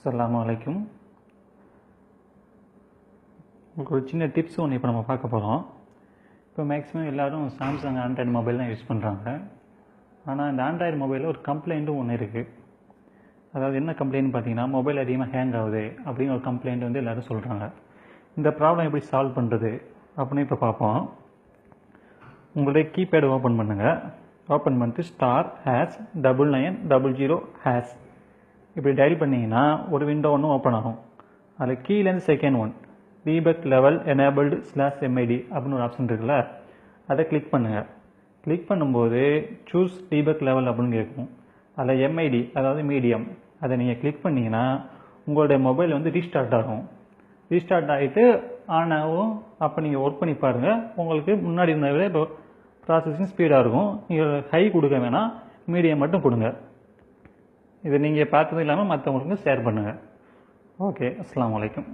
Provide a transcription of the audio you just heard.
அஸ்லாம் வலைக்கும் உங்களுக்கு ஒரு சின்ன டிப்ஸ் ஒன்று இப்போ நம்ம பார்க்க போகிறோம் இப்போ மேக்ஸிமம் எல்லோரும் சாம்சங் ஆண்ட்ராய்டு மொபைல் தான் யூஸ் பண்ணுறாங்க ஆனால் இந்த ஆண்ட்ராய்டு மொபைலில் ஒரு கம்ப்ளைண்ட்டும் ஒன்று இருக்குது அதாவது என்ன கம்ப்ளைண்ட் பார்த்தீங்கன்னா மொபைல் அதிகமாக ஹேங் ஆகுது அப்படின்னு ஒரு கம்ப்ளைண்ட் வந்து எல்லோரும் சொல்கிறாங்க இந்த ப்ராப்ளம் எப்படி சால்வ் பண்ணுறது அப்படின்னு இப்போ பார்ப்போம். உங்களுடைய கீபேடு ஓப்பன் பண்ணுங்கள் ஓப்பன் பண்ணிட்டு star hash double nine double zero hash இப்படி டைல் பண்ணிங்கன்னா ஒரு விண்டோ ஒன்று ஓப்பன் ஆகும். அதில் கீழேருந்து second one debug level enabled slash MID அப்படின்னு ஒரு ஆப்ஷன் இருக்குல்ல அதை கிளிக் பண்ணுங்கள் கிளிக் பண்ணும்போது சூஸ் டீபக் லெவல் அப்படின்னு கேட்கும். அதில் எம்ஐடி அதாவது மீடியம் அதை நீங்கள் கிளிக் பண்ணிங்கன்னா உங்களுடைய மொபைல் வந்து ரீஸ்டார்ட் ஆகும். ரீஸ்டார்ட் ஆகிட்டு ஆன் ஆகும். அப்போ நீங்கள் ஒர்க் பண்ணி பாருங்கள் உங்களுக்கு முன்னாடி இருந்த விட இப்போ ப்ராசஸிங் ஸ்பீடாக இருக்கும். நீங்கள் ஹை கொடுக்க வேணாம். மீடியம் மட்டும் கொடுங்க. இதை நீங்கள் பார்த்தது இல்லாமல் மற்றவங்களுக்கு ஷேர் பண்ணுங்கள் ஓகே அஸ்லாம் வலைக்கம்